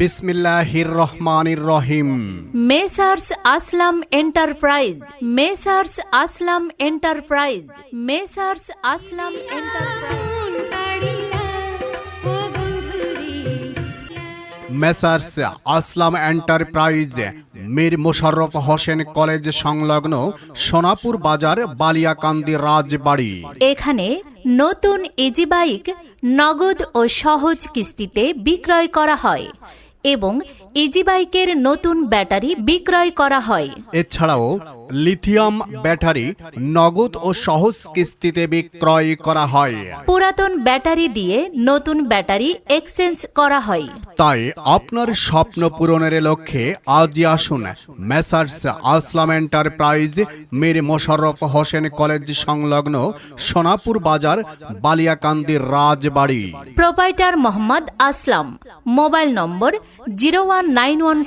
বিসমিল্লাহির রহমানির রহিম messrs Aslam enterprise. Messrs Aslam enterprise. Messrs Aslam enterprise. Messrs Aslam enterprise. Mir Mosharraf Hossain college সংলগ্ন সোনাপুর বাজার বালিয়াকান্দি রাজবাড়ি। এখানে নতুন ইজি বাইক নগদ ও সহজ কিস্তিতে বিক্রয় করা হয়। এবং ইজি বাইকের নতুন ব্যাটারি বিক্রয় করা হয়। এছাড়াও লিথিয়াম ব্যাটারি নগদ ও সহজ কিস্তিতে বিক্রয় করা হয়। পুরাতন ব্যাটারি দিয়ে নতুন ব্যাটারি এক্সচেঞ্জ করা হয়। তাই আপনার স্বপ্ন পূরণের লক্ষ্যে আজই আসুন messrs Aslam enterprise Mir Mosharraf Hossain college সংলগ্ন Sonapur Bazar Baliakandi Rajbari. Proprietor Mohammad Aslam. Mobile number 0 1 9 1